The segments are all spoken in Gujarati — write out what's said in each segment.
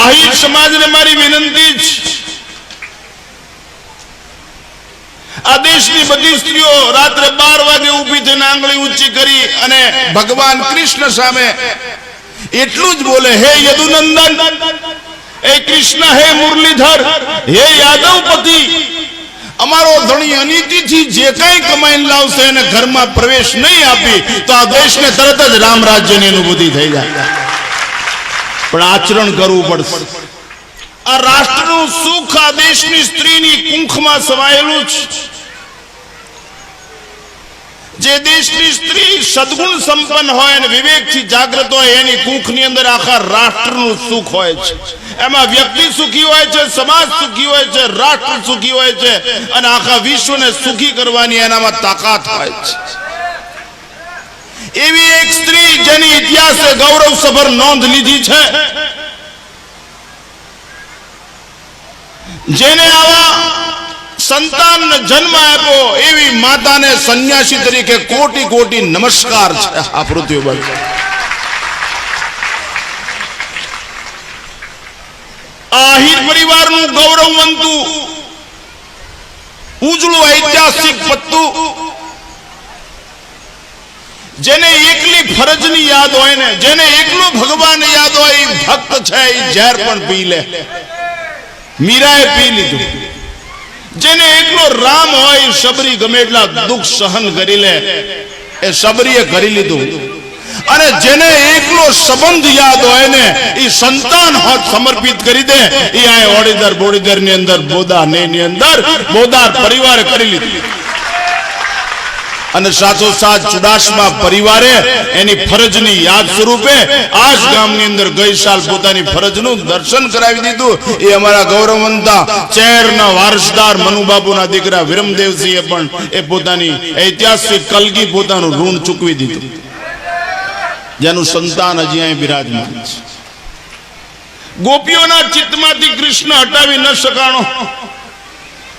આહિર સમાજને મારી વિનંતી છે આ દેશની બધી સ્ત્રીઓ રાત્રે બાર વાગે ઊભી થઈને આંગળી ઊંચી કરી અને ભગવાન કૃષ્ણ સામે એટલું જ બોલે, હે યદુનંદન હે કૃષ્ણ, હે મુરલીધર, હે યાદવપતિ, અમારો ધણી અનિતિથી જે કઈ કમાઈને લાવશે એને ઘરમાં પ્રવેશ નહીં આપી, તો આ દેશને તરત જ રામ રાજ્યની અનુભૂતિ થઈ જાય. પણ આચરણ કરવું પડશે. આ રાષ્ટ્રનું સુખ આ દેશની સ્ત્રીની કુંખમાં સમાયેલું છે. જે દેશની સ્ત્રી સદગુણ સંપન્ન હોય અને વિવેકથી જાગૃત હોય, એની કુંખની અંદર આખા રાષ્ટ્રનું સુખ હોય છે. એમાં વ્યક્તિ સુખી હોય છે, સમાજ સુખી હોય છે, રાષ્ટ્ર સુખી હોય છે, અને આખા વિશ્વને સુખી કરવાની એનામાં તાકાત હોય છે. એવી એક સ્ત્રી જેની ઇતિહાસે ગૌરવસભર નોંધ લીધી છે. જેને આવા સંતાન જન્મ આપ્યો એવી માતાને સંન્યાસી તરીકે કોટી કોટી નમસ્કાર છે. આ પૃથ્વી પર આહિર પરિવારનું ગૌરવવંતું, ઉજળું ઐતિહાસિક પત્તું જેને એકલી ફરજની યાદ હોય ને, જેને એકલો ભગવાન યાદ હોય એ ભક્ત છે એ ઝેર પણ પી લે. મીરાએ પી લીધું. જેને એકલો રામ હોય સબરી ગમે એટલા દુઃખ સહન કરી લે. એ સબરીએ કરી લીધું. અને જેને એકલો સંબંધ યાદ હોય ને એ સંતાન હોત સમર્પિત કરી દે એ આ ઓડીદર બોડીદરની અંદર બોદા ને ની અંદર બોદાર પરિવારે કરી લીધું. અને સાથોસાથ ચુડાસમા પરિવારે એની ફરજની યાદ સ્વરૂપે આ જ ગામની અંદર ગઈ સાલ પોતાની ફરજનું દર્શન કરાવી દીધું. એ અમારા ગૌરવવંતા ચેરના વારસદાર મનુબાબુના દીકરા વિરમદેવસિંહે પણ એ પોતાની ઐતિહાસિક કલગી પોતાનું ઋણ ચૂકવી દીધું. જેનું સંતાન હજી અહીં બિરાજમાન છે. ગોપીઓના ચિત્તમાંથી કૃષ્ણ હટાવી ન શકાણો.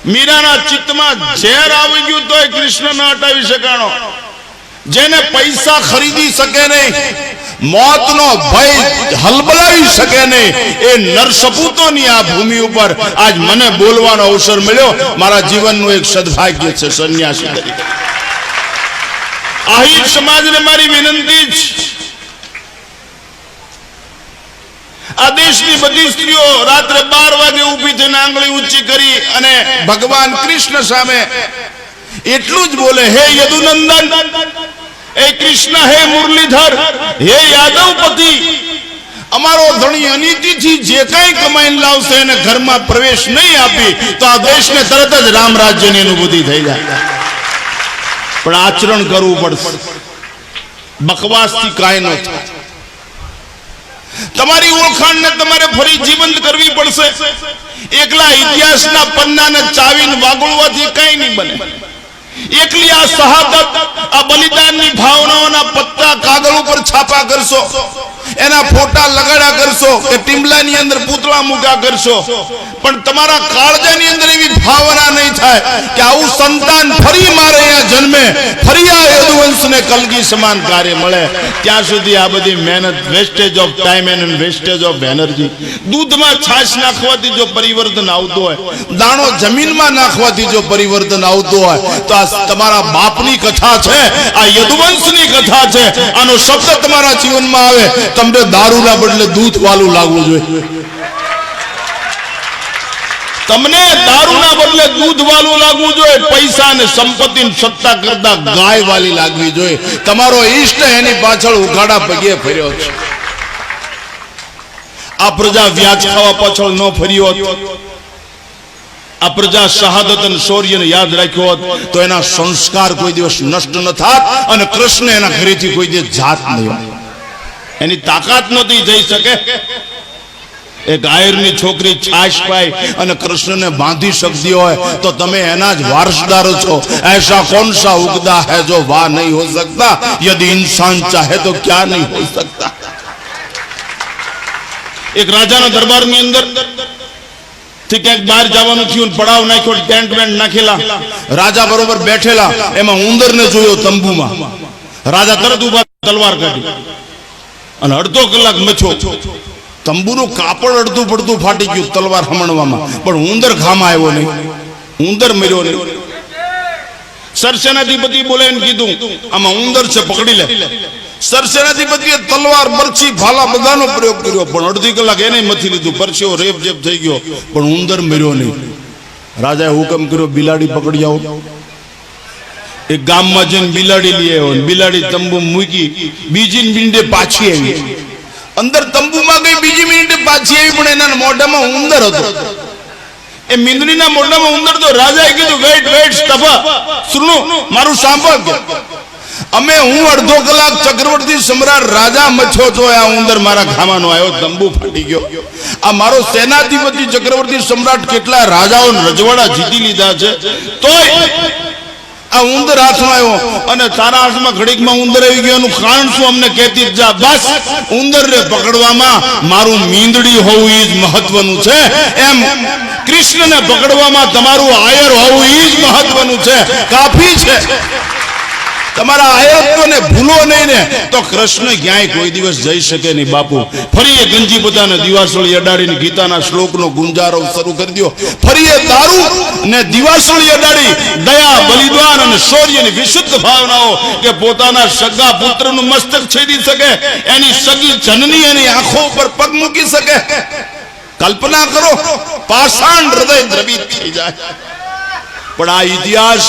મીરાના ચિત્તમાં ઝેર આવી ગયું તો કૃષ્ણ ન હટાવી શકાણો. જેને પૈસા ખરીદી શકે નહીં, મોતનો ભય હલબલાવી શકે નહીં, એ નરસપૂતોની આ ભૂમિ ઉપર આજ મને બોલવાનો અવસર મળ્યો. મારા જીવનનું એક સદભાગ્ય છે, સંન્યાસી તરીકે. આહિર સમાજને મારી વિનંતી છે આ દેશની બધી સ્ત્રીઓ રાત્રે બાર વાગે ઊભી થઈને આંગળી ઊંચી કરી અને ભગવાન કૃષ્ણ સામે એટલું જ બોલે, હે યદુનંદન હે કૃષ્ણ, હે મુરલીધર, હે યાદવપતિ, અમારો ધણી અનિતિથી જે કઈ કમાઈને લાવશે એને ઘરમાં પ્રવેશ નહીં આપી, તો આ દેશને તરત જ રામ રાજ્યની અનુભૂતિ થઈ જાય. પણ આચરણ કરવું પડશે. બકવાસથી કાંઈ ન થાય. તમારી ઓળખાણને તમારે ફરી જીવંત કરવી પડશે. એકલા ઇતિહાસના પન્નાને ચાવીને વાગોળવાથી કઈ નહીં બને. એકલી આ શહાદત આ બલિદાનની ભાવનાઓના પત્તા કાગળ ઉપર છાપા કરશો, એના ફોટા લગાડ્યા કરશો કે ટીમલાની અંદર પૂતળા મૂકા કરશો. પણ તમારા કાળજાની અંદર એવી ભાવના નહીં થાય કે આવું સંતાન ફરી મારે અહીંયા જન્મે, ફરી આ યદુવંશને કલગી સમાન કાર્ય મળે. ત્યાં સુધી આ બધી મહેનત wastage of time and wastage of energy દૂધમાં છાશ નાખવાથી જો પરિવર્તન આવતું હોય, દાણો જમીનમાં નાખવાથી જો પરિવર્તન આવતું હોય, તો આ તમારા બાપની કથા છે, આ યદુવંશની કથા છે. આનો શબ્દ તમારા જીવનમાં આવે, તમને દારૂના બદલે દૂધ વાલું લાગવું જોઈએ. તમને દારૂના બદલે દૂધ વાલું લાગવું જોઈએ, પૈસા અને સંપત્તિ ને સત્તા કરતા ગાય વાલી લાગવી જોઈએ. તમારો ઈષ્ટ એની પાછળ ઉઘાડા પગે ફર્યો છે. આ પ્રજા વ્યાજ ખાવા પાછળ ન ફર્યો હોત. પ્રજા શહાદત અને શૌર્યને યાદ રાખ્યો હોત તો એના સંસ્કાર કોઈ દિવસ નષ્ટ ન થાત અને કૃષ્ણ એના ઘરેથી કોઈ દિવસ જાત નહીં એની તાકાત નહોતી જઈ શકે. એક આયરની છોકરી છાશ પાય અને કૃષ્ણને બાંધી શકતી હોય તો તમે એના જ વારસદાર છો. એસા કોણ સા ઉગતા હે જો વા નહીં હો સકતા યદિ ઇન્સાન ચાહે તો ક્યાં નહીં હો સકતા એક રાજાના દરબારની અંદર તલવાર અડધો કલાક મથ્યો તંબુનું કાપડ અડધું પડતું ફાટી ગયું તલવાર હમણવામાં. પણ ઉંદર ખામાં આવ્યો નહીં. ઉંદર મર્યો નહીં. સરસેનાધિપતિ બોલે કીધું, આમાં ઉંદર છે, પકડી લે. સરસેનાધિપતિએ તલવાર બરછી ભાલા બધાનો પ્રયોગ કર્યો, પણ અડધી કલાક એને મથી લીધું. પરસ્યો રેપ જેપ થઈ ગયો, પણ ઉંદર મર્યો નહીં. રાજાએ હુકમ કર્યો, બિલાડી પકડી આવો. એક ગામમાં જઈને બિલાડી લઈ આવ્યો બિલાડી તંબુ મૂકી, બીજી મિનિટે પાછી આવી. અંદર તંબુમાં ગઈ, બીજી મિનિટે પાછી આવી, પણ એના મોઢામાં ઉંદર હતો. એ મિંદડીના મોઢામાં ઉંદર તો રાજાએ કીધું વેટ વેટ સ્ટફા સુનો મારું સાંભળ. અમે હું અડધો કલાક ચક્રવર્તી સમ્રાટ રાજા મચ્છો છો, આ ઉંદર મારા ખાવાનો આવ્યો તંબુ ફાટી ગયો. આ મારો સેનાધિપતિ ચક્રવર્તી સમ્રાટ કેટલા રાજાઓ રજવાડા જીતી લીધા છે. તોય આ ઉંદર હાથમાં આવ્યો અને તારા હાથમાં ઘડીકમાં ઉંદર આવી ગયો એનું કારણ શું અમને કહેતી જા બસ, ઉંદરને પકડવામાં મારું મીંદડી હોવું એ જ મહત્વનું છે. એમ કૃષ્ણને પકડવામાં તમારું આયર હોવું એ જ મહત્વનું છે. કાફી છે. તમારા આયતોને ભૂલો નહીં ને, તો કૃષ્ણ ક્યાંય કોઈ દિવસ જઈ શકે નહીં, બાપુ. ફરી એ ગંજી પોતાને દિવાસળી અડાડીને ગીતાના શ્લોકનો ગુંજારો શરૂ કરી દો ફરી એ દારૂ ને દિવાસળી અડાડી દયા, બલિદાન અને શૌર્યની વિશુદ્ધ ભાવનાઓ કે પોતાના સગા પુત્રનું મસ્તક છેદી શકે, એની સગી જનની એની આંખો ઉપર પગ મૂકી શકે. કલ્પના કરો, પાષાણ હૃદય દ્રવિત થઈ જાય. પણ આ ઇતિહાસ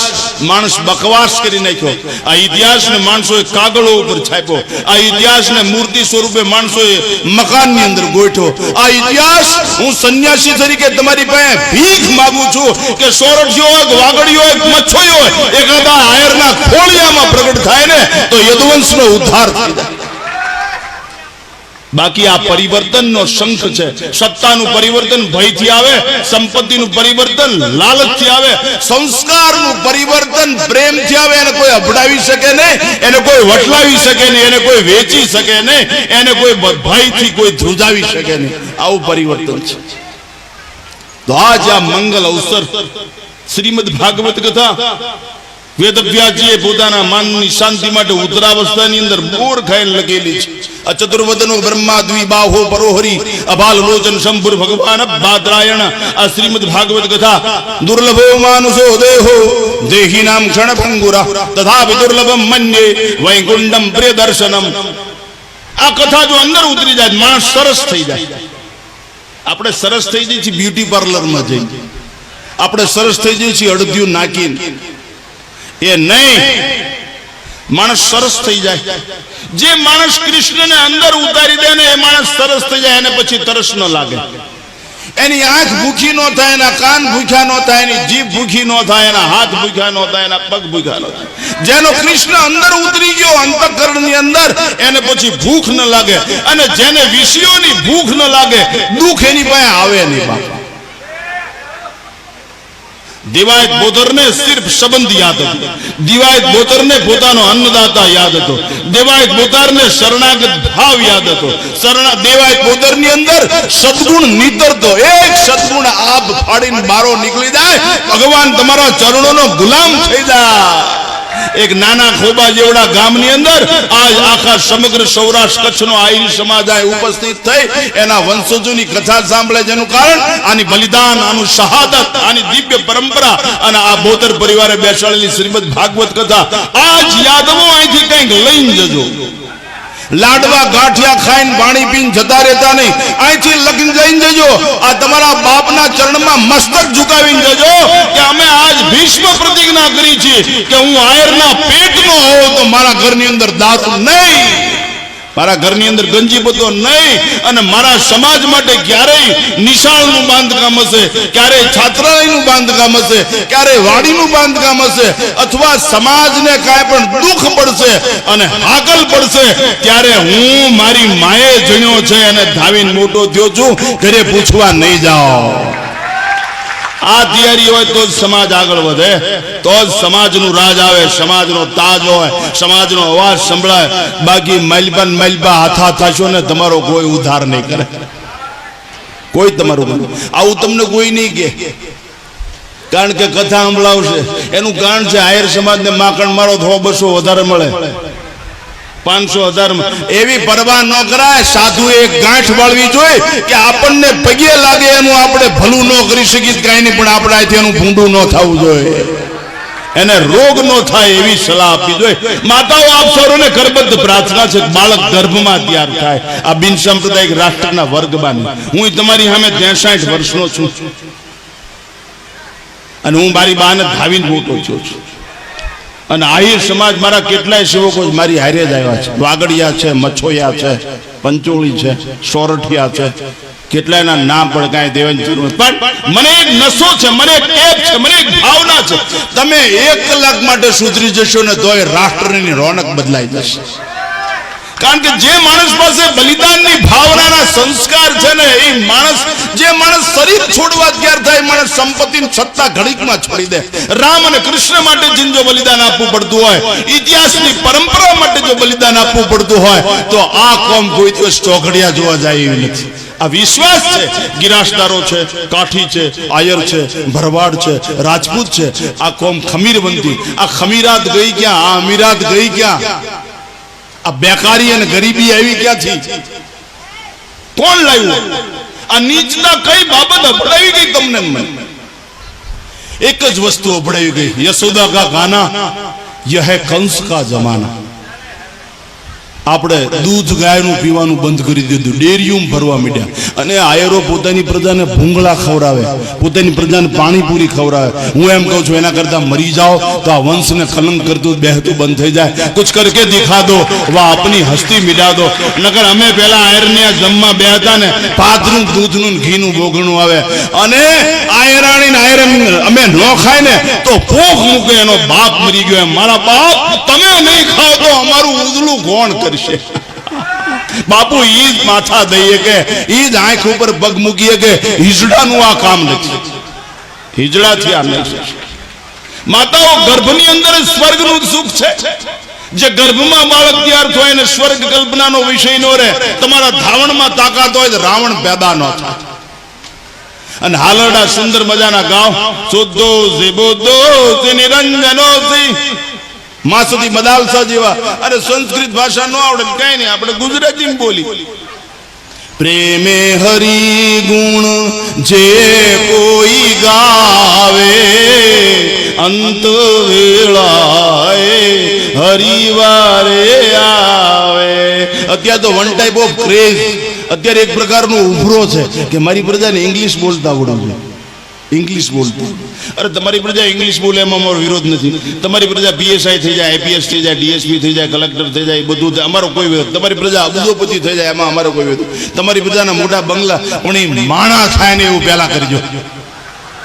માણસ બકવાસ કરી નાખ્યો. આ ઇતિહાસને માણસોએ કાગળો ઉપર છાપ્યો. આ ઇતિહાસને મૂર્તિ સ્વરૂપે માણસોએ મકાનની અંદર ગોઠ્યો આ ઇતિહાસ હું સંન્યાસી તરીકે તમારી પાસે ભીખ માંગુ છું કે સોરઠિયો હોય કે હોય મચ્છોયો હોય, એકાદા આયરના ખોળિયામાં પ્રગટ થાય ને તો યદુવંશનો ઉદ્ધાર થઈ જાય. બાકી આ પરિવર્તનનો શંખ છે. સત્તાનું પરિવર્તન ભયથી આવે સંપત્તિનું પરિવર્તન લાલચથી આવે સંસ્કારનું પરિવર્તન પ્રેમથી આવે એને કોઈ અભડાવી શકે નહીં એને કોઈ વટલાવી શકે નહીં એને કોઈ વેચી શકે નહીં એને કોઈ ભયથી કોઈ ધ્રુજાવી શકે નહીં. આવું પરિવર્તન છે. તો આજ આ મંગલ અવસર. શ્રીમદ ભાગવત કથા વેદવ્યાસજીએ પોતાના માનની શાંતિ માટે ઉત્તરાવસ્થાની અંદર બોર ખાઈને લખેલી છે. આ ચતુર્વદનો બ્રહ્મા દ્વિબાહો પરોહરી, અભાલ લોચન શંભુર ભગવાન બાદરાયણ આ શ્રીમદ ભાગવત કથા, દુર્લભો માનુષો દેહો, દેહી નામ ક્ષણ ભંગુરા તથા દુર્લભમ મન્યે વૈકુંડમ પ્રિય દર્શનમ આ કથા જો અંદર ઉતરી જાય માણસ સરસ થઈ જાય. આપણે સરસ થઈ જઈએ છીએ બ્યુટી પાર્લરમાં જઈ આપણે સરસ થઈ જઈએ છીએ અડધ્યું નાખીને. એ નહીં. માણસ સરસ થઈ જાય. જે માણસ કૃષ્ણને અંદર ઉતારી દે ને એ માણસ સરસ થઈ જાય, એને પછી તરસ ન લાગે. એની આંખ ભૂખી ન થાય, એના કાન ભૂખ્યા ન થાય, એની જીભ ભૂખી ન થાય, એના હાથ ભૂખ્યા ન થાય, એના પગ ભૂખ્યા ન થાય. જેનો કૃષ્ણ અંદર ઉતરી ગયો અંતઃકરણની અંદર, એને પછી ભૂખ ન લાગે. અને જેને વિષયોની ભૂખ ન લાગે, દુઃખ એની પાસે આવે નહીં બાપા. દિવાયત બોધરને સિર્ફ સંબંધ યાદ હતો. દિવાયત બોધરને પોતાનો અન્નદાતા યાદ હતો. દેવાયત બોધરને શરણાગત ભાવ યાદ હતો. શરણા, દેવાયત બોધરની અંદર સદગુણ નીતરતો. એક સદગુણ આબ ફાડીને બારો નીકળી જાય. ભગવાન તમારા ચરણોનો ગુલામ થઈ જાય. એક નાના ખોબા જેવડા ગામની અંદર આજ આખા સમગ્ર સૌરાષ્ટ્ર કચ્છનો આયરી સમાજ આ ઉપસ્થિત થઈ એના વંશજોની કથા સાંભળે જેનું કારણ આની બલિદાન, આનું શહાદત, આની દિવ્ય પરંપરા અને આ બોતર પરિવારે બેસાડેલી શ્રીમદ ભાગવત કથા આજ યાદવો અહીંથી કંઈક લઈને જજો. લાડવા, ગાંઠિયા ખાઈને પાણી પીને જતા રહેતા નહીં. અહીંથી લગ્ન જઈને જજો. આ તમારા બાપના ચરણમાં મસ્તક ઝુકાવીને જજો કે અમે આજ ભીષ્મ પ્રતિજ્ઞા કરી છે કે હું આયરના પેટમાં હોઉં તો મારા ઘરની અંદર દારૂ નહીં. મારા ઘરની અંદર ગંજી બધો નહીં અને મારા સમાજ માટે ક્યારેય નિશાળનું બાંધકામ હશે, ક્યારેય છાત્રાલયનું બાંધકામ હશે, ક્યારેય વાડીનું બાંધકામ હશે, અથવા સમાજને કાંઈ પણ દુઃખ પડશે અને હાકલ પડશે, ત્યારે હું મારી માએ જણ્યો છે અને ધાવીને મોટો થયો છું, ઘરે પૂછવા નહીં જાઓ. આ તૈયારી હોય તો સમાજ આગળ વધે. તો જ સમાજનું રાજ આવે, સમાજનો તાજ હોય, સમાજનો અવાજ સંભળાય. બાકી મલબન મલબા હાથા થશો ને તમારો કોઈ ઉધાર નહીં કરે. કોઈ તમારું આવું તમને કોઈ નહીં કે. કારણ કે કથા સંભળાવશે. એનું કારણ છે, આયર સમાજને માકણ મારો તો બસો વધારે મળે. પાંચસો હજાર એવી પરવા ન કરાય સાધુ એક ગાંઠ વાળવી જોઈએ કે આપણને પગે લાગે એનું આપણે ભલું ન કરી શકીએ, કાંઈ નહીં, પણ આપણે અહીંથી એનું ભૂંડું ન થવું જોઈએ. એને રોગ ન થાય એવી સલાહ આપવી જોઈએ. માતાઓ આપ સૌને કરબદ્ધ પ્રાર્થના છે બાળક ગર્ભમાં તૈયાર થાય. આ બિન સાંપ્રદાયિક રાષ્ટ્રના વર્ગમાં હું તમારી સામે ત્રેસાઠ વર્ષનો છું. અને હું મારી બાને ધાવીને મોટો થયો છું. અને આહિર સમાજ મારા કેટલાય સેવકો મારી હારે જ આવ્યા છે. વાગડિયા છે મછોયા છે, પંચોળી છે, સોરઠિયા છે. કેટલાયના નામ પણ કાંઈ દેવાની જરૂર પણ મને એક નશો છે, મને એક ટેપ છે, મને એક ભાવના છે. તમે એક કલાક માટે સુધરી જશો ને તોય રાષ્ટ્રની રોનક બદલાઈ જશે. કારણ કે જે માણસ પાસે બલિદાનની ભાવનાના સંસ્કાર છે ને, એ માણસ, જે માણસ શરીર છોડવા તૈયાર થાય માણસ સંપત્તિ સત્તા ઘડીકમાં છોડી દે. રામ અને કૃષ્ણ માટે જો બલિદાન આપવું પડતું હોય, ઇતિહાસની પરંપરા માટે જો બલિદાન આપવું પડતું હોય, તો આ કોમ કોઈ દિવસ ચોઘડિયા જોવા જાય એવી નથી. આ વિશ્વાસ છે ગિરાશદારો છે, કાઠી છે, આયર છે, ભરવાડ છે, રાજપૂત છે, આ કોમ ખમીરબંધી. આ ખમીરાત ગઈ ક્યાં? આ અમીરાત ગઈ ક્યાં? આ બેકારી અને ગરીબી આવી ક્યાંથી? કોણ લાવ્યું? આ નીચના કઈ બાબત અભડાવી ગઈ તમને મને એક જ વસ્તુ અભડાવી ગઈ. યશોદા કા ગાના, યહ કંસ કા જમાના. આપણે દૂધ ગાયનું પીવાનું બંધ કરી દીધું. ડેરીયું ભરવા માંડ્યા. અને આયરો પોતાની પ્રજાને ભૂંગળા ખવડાવે. પોતાની પ્રજાને પાણીપુરી ખવડાવે. હું એમ કહું છું, એના કરતાં મરી જાઓ તો આ વંશને કલંક કરતું બેહતું બંધ થઈ જાય. કુછ કરકે દિખા દો વા આપની હસ્તી મિટા દો. નકર અમે પેલા આયરને જમવા બે હતા ને પાથરું દૂધનું ઘીનું બોગણું આવે. અને આયરાણી આયરન અમે ન ખાય ને તો ભૂખ મૂકે એનો બાપ મરી ગયો. એમ, મારા બાપ, તમે નહીં ખાઓ તો અમારું ઉદલું કોણ કરશે. બાપુ ઈ જ માથા દઈએ કે ઈ જ આંખ ઉપર પગ મૂકીએ કે, હિજડાનું આ કામ નથી. હિજડાથી આ નહીં. માતાઓ, ગર્ભની અંદર સ્વર્ગનું સુખ છે. જે ગર્ભમાં બાળક તૈયાર થાય ને સ્વર્ગ કલ્પનાનો વિષય નો રહે, તમારા ધાવણમાં તાકાત હોય રાવણ પેદા ન થાય. અને હાલરડા સુંદર મજાના ગાવ સુધો ઝીબો દો નિરંજનો માસુદી મદાલસા જેવા. અરે સંસ્કૃત ભાષા ન આવડે કઈ નહીં, આપણે ગુજરાતીમાં બોલી. પ્રેમે હરી ગુણ જે કોઈ ગાવે, અંત વેળાએ હરિવારે આવે. અત્યારે તો વન ટાઈપ ઓફ ક્રેઝ અત્યારે એક પ્રકારનો ઉભરો છે કે મારી પ્રજાને ઇંગ્લિશ બોલતા આવડવું જોઈએ ઇંગ્લિશ બોલતું અરે તમારી પ્રજા ઇંગ્લિશ બોલે એમાં અમારો વિરોધ નથી. તમારી પ્રજા પીએસઆઈ થઈ જાય આઈપીએસ થઈ જાય ડીએસપી થઈ જાય કલેક્ટર થઈ જાય, એ બધું અમારો કોઈ વિરોધ. તમારી પ્રજા અબજોપતિ થઈ જાય, એમાં અમારો કોઈ વિરોધ. તમારી પ્રજાના મોટા બંગલા, પણ એ માણા થાય ને એવું પહેલા કરજો.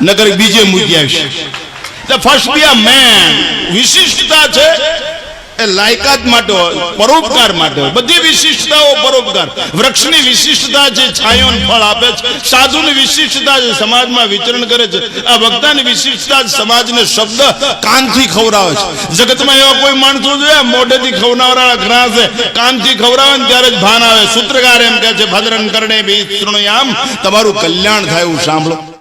નકર બીજે મૂકી આવશે. ફર્સ્ટ બી અ મેન વિશિષ્ટતા છે એ લાયકાત માટે હોય, પરોપકાર માટે હોય. બધી વિશિષ્ટતાઓ પરોપકાર. વૃક્ષની વિશિષ્ટતા જે છાંયો ફળ આપે છે, સાધુની વિશિષ્ટતા જે સમાજમાં વિચરણ કરે છે, આ વક્તાની વિશિષ્ટતા જ સમાજને શબ્દ કાનથી ખવડાવે છે. જગતમાં એવા કોઈ માણસો જોયા મોઢેથી ખવડાવનારા ઘણા છે. કાનથી ખવડાવે ને ત્યારે જ ભાન આવે. સૂત્રકાર એમ કહે છે ભદ્રન કરણે બી આમ તમારું કલ્યાણ થાય એવું સાંભળો.